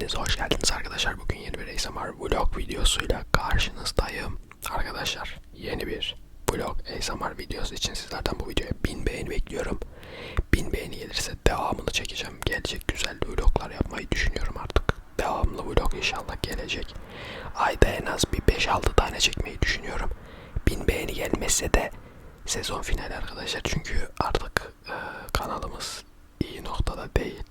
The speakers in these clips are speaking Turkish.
Hepiniz hoş geldiniz arkadaşlar. Bugün yeni bir ASMR vlog videosuyla karşınızdayım. Arkadaşlar yeni bir vlog ASMR videosu için sizlerden bu videoya 1000 beğeni bekliyorum. 1000 beğeni gelirse devamını çekeceğim. Gelecek güzel vloglar yapmayı düşünüyorum artık. Devamlı vlog inşallah gelecek. Ayda en az bir 5-6 tane çekmeyi düşünüyorum. 1000 beğeni gelmezse de sezon finali arkadaşlar. Çünkü artık e, kanalımız iyi noktada değil.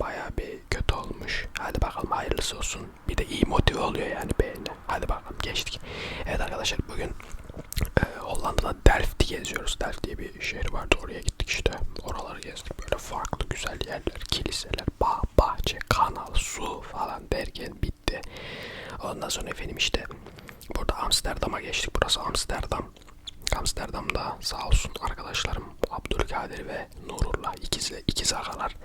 Baya bir kötü olmuş. Hadi bakalım hayırlısı olsun. Bir de iyi motive oluyor yani beğeni. Hadi bakalım geçtik. Evet arkadaşlar bugün e, Hollanda'da Delft'i geziyoruz. Delft diye bir şehir vardı. Oraya gittik işte. Oraları gezdik. Böyle farklı güzel yerler, kiliseler, bağ, bahçe, kanal, su falan derken bitti. Ondan sonra efendim işte burada Amsterdam'a geçtik. Burası Amsterdam. Amsterdam'da sağ olsun arkadaşlarım Abdülkadir ve Nurullah ikizle ikiz ağalar.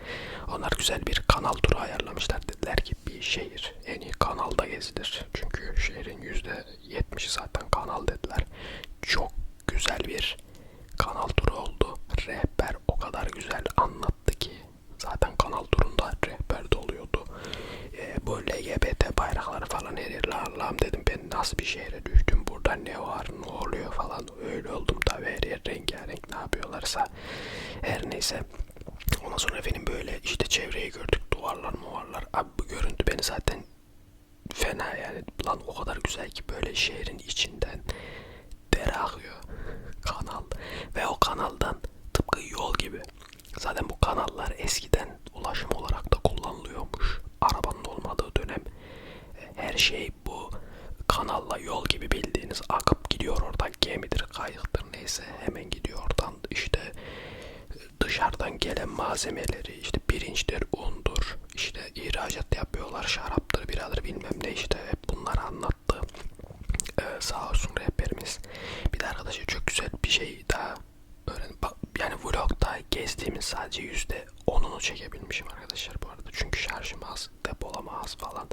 Onlar güzel bir kanal turu ayarlamışlar. Dediler ki bir şehir en iyi kanalda gezilir. Çünkü şehrin yüzde yetmişi zaten kanal dediler. Çok güzel bir kanal turu oldu. Rehber o kadar güzel anlattı ki zaten kanal turunda rehber de oluyordu. Ee, bu LGBT bayrakları falan her yerle Allah'ım dedim ben nasıl bir şehre düştüm burada ne var ne oluyor falan öyle oldum tabi her yer rengarenk ne yapıyorlarsa her neyse ondan sonra efendim böyle işte çevreyi gördük duvarlar muvarlar abi bu görüntü beni zaten fena yani lan o kadar güzel ki böyle şehrin içinden dere akıyor. Kanal. Ve o kanaldan tıpkı yol gibi. Zaten bu kanallar eskiden ulaşım olarak da kullanılıyormuş. Arabanın olmadığı dönem. E, her şey bu kanalla yol gibi bildiğiniz akıp gidiyor oradan gemidir kayıktır neyse hemen gidiyor oradan işte e, dışarıdan gelen malzemeleri işte pirinçtir undur işte ihracat yapıyorlar şaraptır biradır bilmem ne işte hep bunları anlattı ee, sağ olsun rehberimiz arkadaşlar çok güzel bir şey daha öğren yani vlogda gezdiğimiz sadece yüzde onunu çekebilmişim arkadaşlar bu arada. Çünkü şarjım az depolama az falan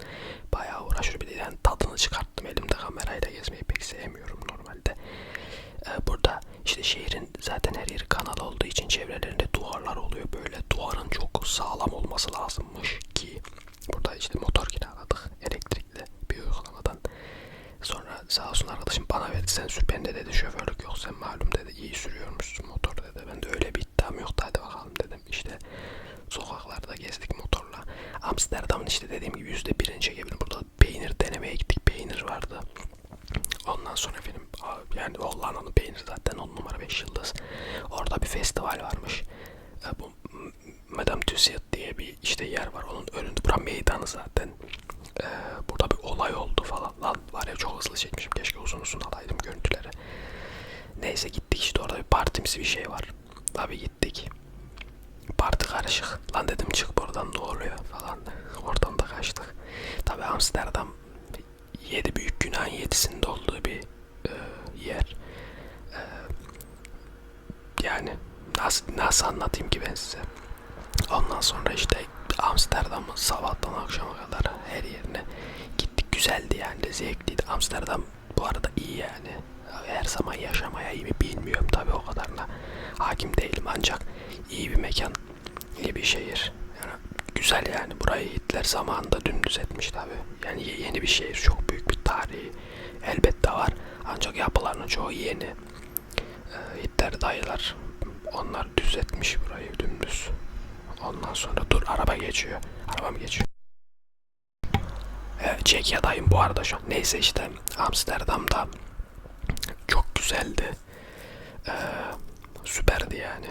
bayağı uğraşıyor bir de yani tadını çıkarttım elimde kamerayla gezmeyi pek sevmiyorum normalde ee, burada işte şehrin zaten her yeri kanal olduğu için çevrelerinde duvarlar oluyor böyle duvarın çok sağlam olması lazımmış ki burada işte motor kiraladık elektrikli bir uygulamadan sonra sağ olsun arkadaşım bana verdi sen sür. Dedi şoförlük yok sen malum dedi iyi sürüyormuşsun motor dedi. Ben de öyle bir iddiam yoktu hadi bakalım dedim. İşte sokaklarda gezdik motorla. Amsterdam'ın işte dediğim gibi yüzde birini çekebilirim. Burada peynir denemeye gittik peynir vardı Ondan sonra efendim yani Hollanda'nın peyniri zaten 10 numara 5 yıldız. Orada bir festival varmış. E, bu Madame Tussauds diye bir işte yer var. Onun önünde bura meydanı zaten. E, burada bir olay oldu falan. Lan var ya çok hızlı çekmişim. Keşke uzun uzun alaydım görüntüleri. Neyse gittik işte orada partimsi bir şey var. Tabi gittik. Parti karışık. Lan dedim çık buradan ne oluyor falan. Oradan da kaçtık. Tabi Amsterdam yedi büyük günahın yedisinde olduğu bir e, yer. E, yani nasıl, nasıl anlatayım ki ben size. Ondan sonra işte Amsterdam'ın sabahtan akşama kadar her yerine gittik. Güzeldi yani zevkliydi. Amsterdam bu arada iyi yani. Her zaman yaşamaya iyi mi bilmiyorum tabi o kadarına hakim değilim ancak iyi bir mekan, iyi bir şehir. Yani güzel yani burayı Hitler zamanında dümdüz etmiş tabi. Yani yeni bir şehir, çok büyük bir tarihi elbette var. Ancak yapılarının çoğu yeni. Ee, Hitler dayılar onlar düz etmiş burayı dümdüz. Ondan sonra dur araba geçiyor. Araba mı geçiyor? Ee, Çekya'dayım bu arada şu an. Neyse işte Amsterdam'da güzeldi. Ee, süperdi yani.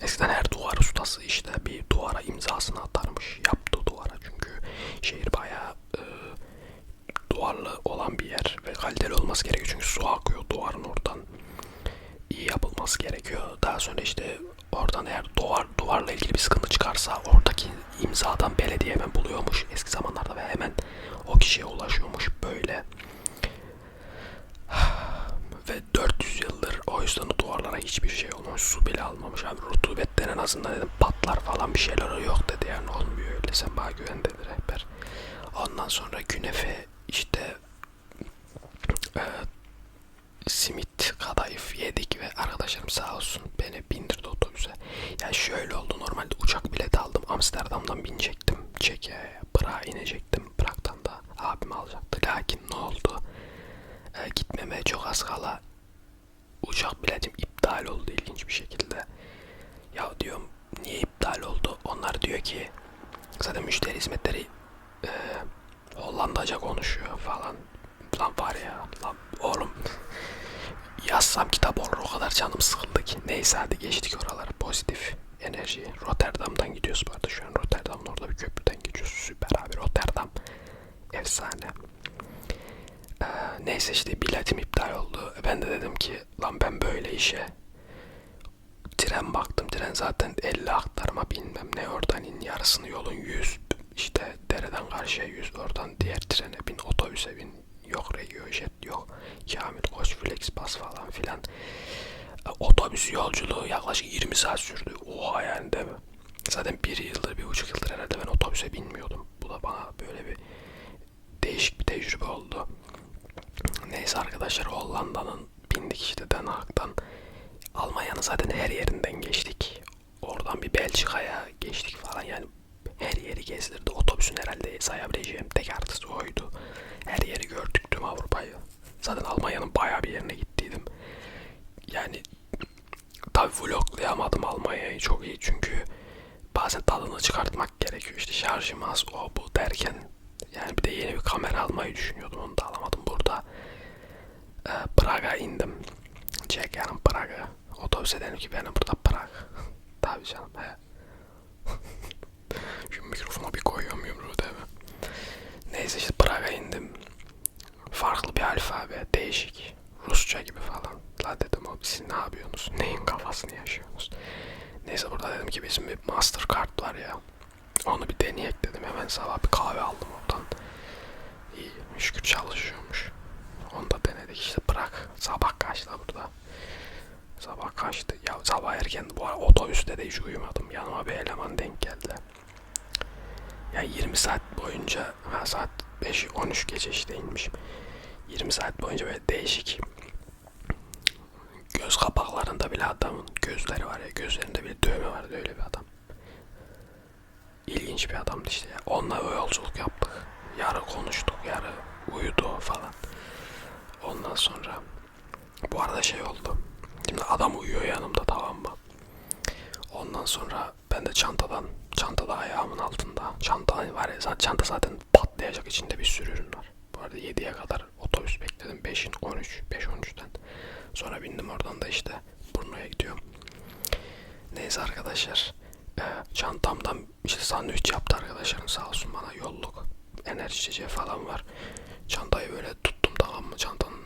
Eskiden her duvar ustası işte bir duvara imzasını atarmış. Yaptığı duvara çünkü şehir bayağı e, duvarlı olan bir yer ve kaliteli olması gerekiyor. Çünkü su akıyor duvarın oradan. iyi yapılması gerekiyor. Daha sonra işte oradan eğer duvar duvarla ilgili bir sıkıntı çıkarsa oradaki imzadan belediye hemen buluyormuş eski zamanlarda ve hemen o kişiye ulaşıyormuş böyle. Ve 400 yıldır o yüzden duvarlara hiçbir şey olmamış. Su bile almamış abi. Rutubetten en azından dedim patlar falan bir şeyler yok dedi yani olmuyor öyle. Sen bana güven dedi rehber. Ondan sonra künefe işte e, simit kadayıf yedik ve arkadaşlarım sağ olsun beni bindirdi otobüse. Ya şöyle oldu normalde uçak bileti aldım Amsterdam'dan binecektim Çekya'ya Prag'a inecektim. Prag'dan da abim alacaktı. Lakin ne oldu? Ee, gitmeme çok az kala uçak biletim iptal oldu ilginç bir şekilde. Ya diyorum niye iptal oldu? Onlar diyor ki zaten müşteri hizmetleri e, Hollandaca konuşuyor falan. Lan var ya lan oğlum yazsam kitap olur o kadar canım sıkıldı ki. Neyse hadi geçtik oralara pozitif enerji. Rotterdam'dan gidiyoruz bu arada şu an Rotterdam'ın orada bir köprüden geçiyoruz. Süper abi Rotterdam. Efsane. Ee, neyse işte biletim iptal oldu. Ben de dedim ki lan ben böyle işe tren baktım. Tren zaten 50 aktarma bilmem ne oradan in yarısını yolun 100 işte dereden karşıya 100 oradan diğer trene bin otobüse bin yok regio jet yok Kamil Koç Flex Bus falan filan. E, otobüs yolculuğu yaklaşık 20 saat sürdü. Oha yani değil mi? Zaten bir yıldır bir buçuk yıldır herhalde ben otobüse binmiyordum. Bu da bana böyle bir değişik bir tecrübe oldu. Neyse arkadaşlar Hollanda'nın bindik işte Den Haag'dan zaten her yerinden geçtik. Oradan bir Belçika'ya geçtik falan yani her yeri gezdirdi. Otobüsün herhalde sayabileceğim tek artısı oydu. Her yeri gördük tüm Avrupa'yı. Zaten Almanya'nın bayağı bir yerine gittiydim. Yani tabi vloglayamadım Almanya'yı çok iyi çünkü bazen tadını çıkartmak gerekiyor. İşte şarjım az o bu derken yani bir de yeni bir kamera almayı düşünüyordum onu da alamadım burada. Ee, Praga indim. Çekerim Praga. Otobüse dedim ki benim burada Prag. Tabii canım he. Şu mikrofona bir koyuyorum yumruğu değil mi? Neyse işte Prag'a indim. Farklı bir alfabe, değişik. Rusça gibi falan. La dedim o siz ne yapıyorsunuz? Neyin kafasını yaşıyorsunuz? Neyse burada dedim ki bizim bir Mastercard var ya. Onu bir deneyek dedim. Hemen sabah bir kahve aldım oradan. İyi şükür çalışıyormuş. Onu da denedik işte bırak. Sabah kaçta burada? Sabah kaçtı? Ya sabah erken bu arada otobüste de hiç uyumadım. Yanıma bir eleman denk geldi. Ya 20 saat boyunca ha saat 5 13 gece işte inmişim. 20 saat boyunca böyle değişik göz kapaklarında bile adamın gözleri var ya gözlerinde bile dövme vardı öyle bir adam. İlginç bir adamdı işte ya. Onunla o yolculuk yaptık. Yarı konuştuk, yarı uyudu falan. Ondan sonra bu arada şey oldu. Şimdi adam uyuyor yanımda tamam mı? Ondan sonra ben de çantadan, çantada ayağımın altında. Çanta var ya, çanta zaten patlayacak içinde bir sürü ürün var. Bu arada 7'ye kadar otobüs bekledim. 5'in 13, 5-13'ten. Sonra bindim oradan da işte Brno'ya gidiyorum. Neyse arkadaşlar. E, çantamdan işte sandviç yaptı arkadaşlarım sağ olsun bana yolluk. Enerji içeceği falan var. Çantayı böyle tuttum tamam mı? Çantanın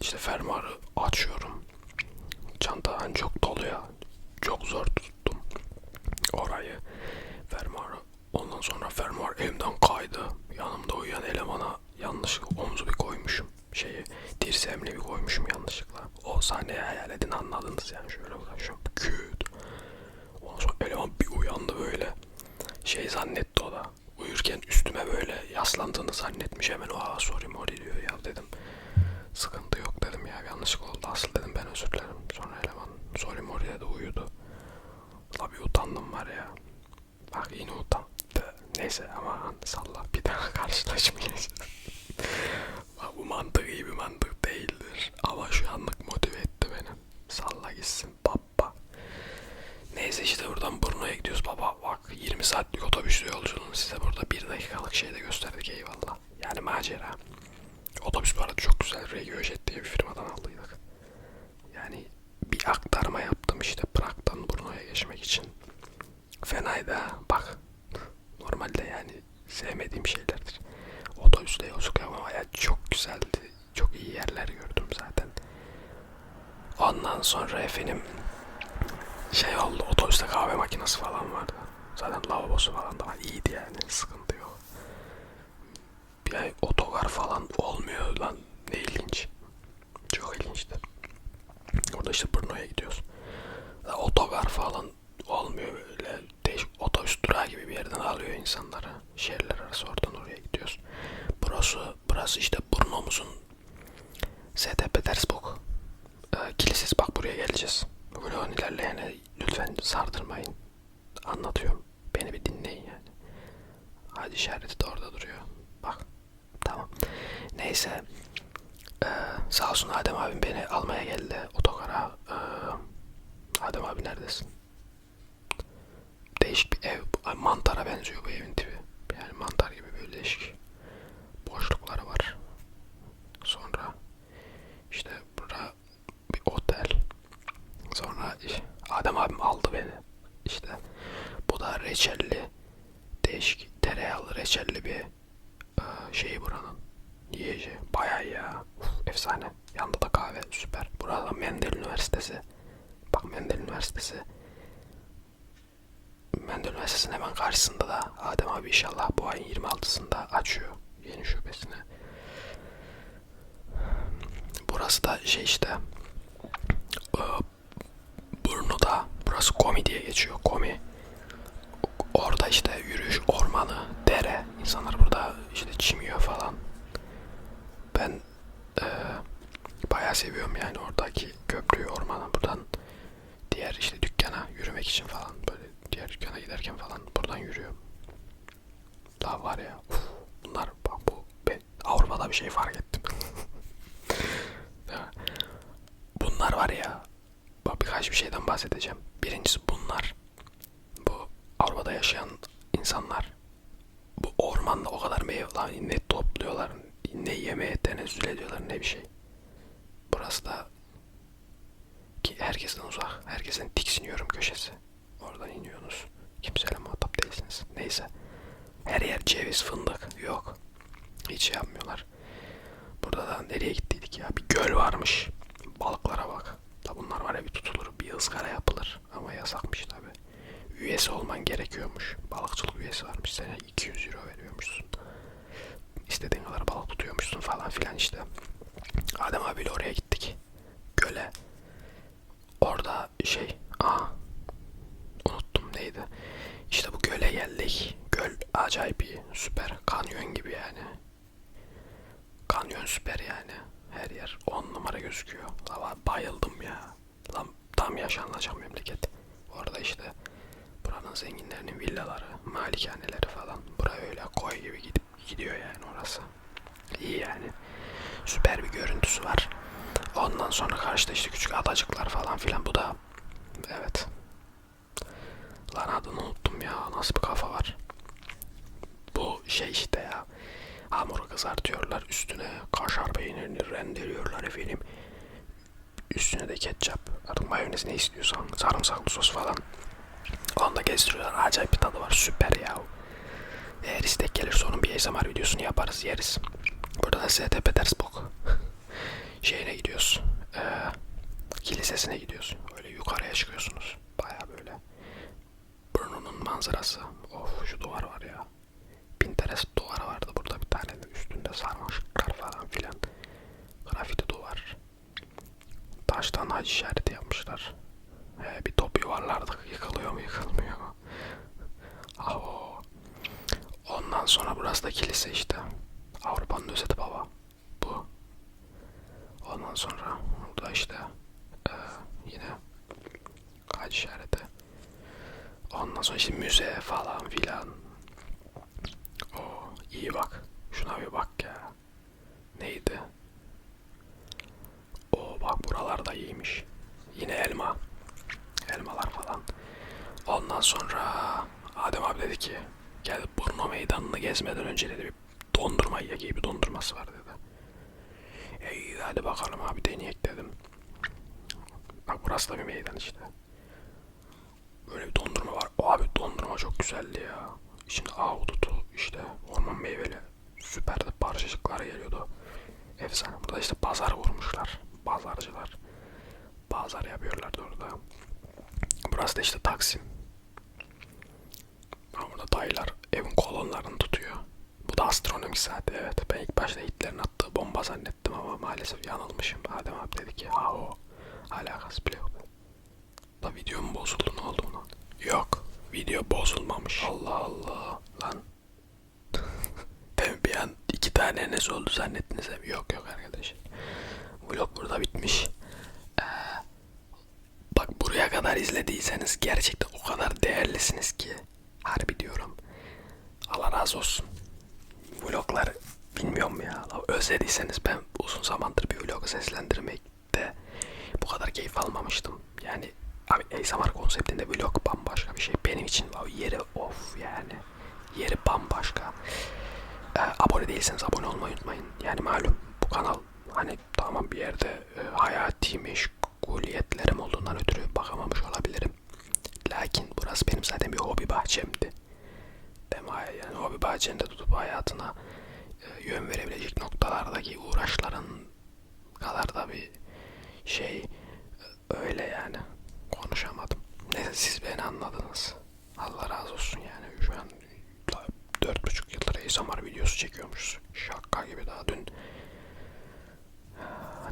işte fermuarı açıyorum. Çanta hani çok dolu ya. Çok zor tuttum orayı. Fermuarı. Ondan sonra fermuar elimden kaydı. Yanımda uyuyan elemana yanlışlıkla omzu bir koymuşum. Şeyi dirseğimle bir koymuşum yanlışlıkla. O sahneyi hayal edin anladınız yani şöyle uğraşıyorum. Küt. Ondan sonra eleman bir uyandı böyle. Şey zannetti o da. Uyurken üstüme böyle yaslandığını zannetmiş hemen o aa sorry mori diyor ya dedim. Sıkıntı yok dedim ya yanlışlık oldu asıl dedim ben özür dilerim. Sonra eleman sorry mori dedi uyudu. La bir utandım var ya. Bak yine utandı. Neyse ama salla bir daha karşılaşmayacağız. Bak bu mantık iyi bir mantık değildir. Ama şu anlık motive etti beni. Salla gitsin baba. Neyse işte buradan Brno'ya gidiyoruz baba. Bak 20 saatlik otobüsle yolculuğunu size burada 1 dakikalık şeyde gösterdik eyvallah. Yani macera. Otobüs bu arada çok güzel. Regiojet diye bir firmadan aldıydık. Yani bir aktarma yaptım işte Prag'dan Brno'ya geçmek için. Fenaydı ha. Bak. Normalde yani sevmediğim şeylerdir. Yapmam hayat çok güzeldi. Çok iyi yerler gördüm zaten. Ondan sonra efendim şey oldu otobüste kahve makinesi falan vardı. Zaten lavabosu falan da var. iyiydi yani sıkıntı yok. Bir ay otogar falan olmuyor lan ne ilginç. Çok ilginçti. Orada işte Brno'ya gidiyoruz. Ya Otogar falan olmuyor böyle değişik otobüs durağı gibi bir yerden alıyor insanları. Şehirler arası oradan oraya gidiyoruz. Burası, burası işte Brno'muzun St. Petersburg e, kilisesi. Bak buraya geleceğiz. Vlogun ilerleyene lütfen sardırmayın. Anlatıyorum. Beni bir dinleyin yani. Hadi şer işareti de orada duruyor. Bak. Tamam. Neyse. Ee, sağ olsun Adem abim beni almaya geldi otogara. Ee, Adem abi neredesin? Değişik bir ev. Ay, Mantara benziyor bu evin tipi. Yani mantar gibi böyle değişik. Boşlukları var. Sonra işte burada bir otel. Sonra iş- Adem abim aldı beni. İşte bu da reçelli değişik tereyağlı reçelli bir e, şeyi buranın yiyeceği. Bayağı ya. Uf, efsane. Yanında da kahve süper. Burada Mendel Üniversitesi. Bak Mendel Üniversitesi. Mendel Üniversitesi'nin hemen karşısında da Adem abi inşallah bu ayın 26'sında açıyor yeni şubesini. Burası da şey işte e, Burnu'da burası Komi diye geçiyor. Komi. Orada işte yürüyüş ormanı, dere. İnsanlar burada işte çimiyor falan. Ben e, bayağı seviyorum yani oradaki köprüyü, ormanı. Buradan diğer işte dükkana yürümek için falan böyle diğer dükkana giderken falan buradan yürüyorum. Var ya. uf, bunlar bak bu ben Avrupa'da bir şey fark ettim. bunlar var ya. Bak birkaç bir şeyden bahsedeceğim. Birincisi bunlar. Bu Avrupa'da yaşayan insanlar bu ormanda o kadar meyve ne topluyorlar ne yemeye tenezzül ediyorlar ne bir şey. Burası da ki herkesten uzak. Herkesten tiksiniyorum köşesi. Oradan iniyorsunuz. Kimseyle muhatap değilsiniz. Neyse. Her yer ceviz, fındık. Yok. Hiç şey yapmıyorlar. Burada da nereye gittiydik ya? Bir göl varmış. Balıklara bak. Da bunlar var ya bir tutulur. Bir ızgara yapılır. Ama yasakmış tabi. Üyesi olman gerekiyormuş. Balıkçılık üyesi varmış. Sene 200 euro veriyormuşsun. İstediğin kadar balık tutuyormuşsun falan filan işte. Adem abiyle oraya gittik. Göle. Orada şey. Aa. Unuttum neydi. İşte bu göle geldik. Göl acayip iyi. Süper. Kanyon gibi yani. Kanyon süper yani. Her yer 10 numara gözüküyor. Ama bayıldım ya. Lan tam yaşanılacak memleket. Orada işte buranın zenginlerinin villaları, malikaneleri falan. Buraya öyle koy gibi gidip gidiyor yani orası. İyi yani. Süper bir görüntüsü var. Ondan sonra karşıda işte küçük adacıklar falan filan. Bu da evet. Lan adını unuttum ya. Nasıl bir kafa var. Bu şey işte ya. Hamuru kızartıyorlar. Üstüne kaşar peynirini rendeliyorlar efendim. Üstüne de ketçap. Artık mayonez ne istiyorsan. Sarımsaklı sos falan. Onu da gezdiriyorlar. Acayip bir tadı var. Süper ya. Eğer istek gelirse onun bir ASMR videosunu yaparız yeriz. Burada da ST Petersburg şeyine gidiyoruz. Ee, kilisesine gidiyoruz. Öyle yukarıya çıkıyorsunuz. Baya böyle. Burnunun manzarası. Of şu duvar var ya. Pinterest duvarı vardı burada bir tane de üstünde sarmaşıklar falan filan. Grafiti duvar. Taştan hac işareti yapmışlar. Ee, bir top yuvarlardık. Yıkılıyor mu yıkılmıyor mu? Avo. Ondan sonra burası da kilise işte. Avrupa'nın özeti baba. Bu. Ondan sonra burada işte e, yine hac işareti. Ondan sonra işte müze falan filan. O iyi bak. Şuna bir bak ya. Neydi? O bak buralar da iyiymiş. Yine elma. Elmalar falan. Ondan sonra Adem abi dedi ki gel Burno meydanını gezmeden önce dedi bir dondurma ye gibi dondurması var dedi. İyi hadi bakalım abi deneyek dedim. Bak burası da bir meydan işte. Böyle bir dondurma var. Abi dondurma çok güzeldi ya. İçinde ahududu işte orman meyveli süperdi parçacıklar geliyordu. Efsane. Burada işte pazar kurmuşlar. Pazarcılar. Pazar yapıyorlardı orada. Burası da işte Taksim. Ama burada dayılar kolonlarını tutuyor. Bu da astronomik saat evet. Ben ilk başta Hitler'in attığı bomba zannettim ama maalesef yanılmışım. Adem abi dedi ki ha o alakası bile yok. Da video mu bozuldu ne oldu buna? Yok. Video bozulmamış. Allah Allah. Lan. ben bir an iki tane Enes oldu zannettiniz mi? Yok yok arkadaşlar. Vlog burada bitmiş. Ee, bak buraya kadar izlediyseniz gerçekten o kadar değerlisiniz ki. Harbi diyorum. Razı olsun. vlogları bilmiyorum ya. Özlediyseniz ben uzun zamandır bir vlogu seslendirmekte bu kadar keyif almamıştım. Yani abi ASMR konseptinde vlog bambaşka bir şey. Benim için wow, yeri of yani. Yeri bambaşka. Ee, abone değilseniz abone olmayı unutmayın. Yani malum bu kanal hani tamam bir yerde e, hayati meşguliyetlerim olduğundan ötürü bakamamış olabilirim. Lakin burası benim zaten bir hobi bahçemdi. Hay- yani hobi bahçende tutup hayatına e, yön verebilecek noktalardaki uğraşların kadar da bir şey e, öyle yani konuşamadım. Neyse siz beni anladınız. Allah razı olsun yani şu an dört buçuk yıldır ASMR videosu çekiyormuş. Şaka gibi daha dün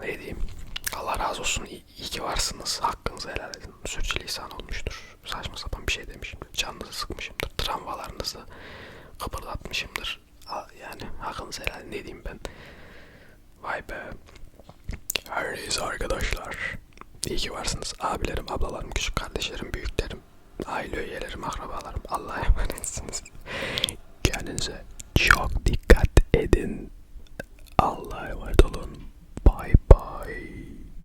ne diyeyim razı olsun. İyi, iyi ki varsınız. Hakkınızı helal edin. Sürçülisan olmuştur. Saçma sapan bir şey demişimdir. Canınızı sıkmışımdır. Travmalarınızı kıpırdatmışımdır. Yani hakkınızı helal edin. Ne diyeyim ben? Vay be. Her neyse arkadaşlar. İyi ki varsınız. Abilerim ablalarım küçük kardeşlerim büyüklerim aile üyelerim akrabalarım. Allah'a emanetsiniz. Kendinize çok dikkat edin. Allah'a emanet olun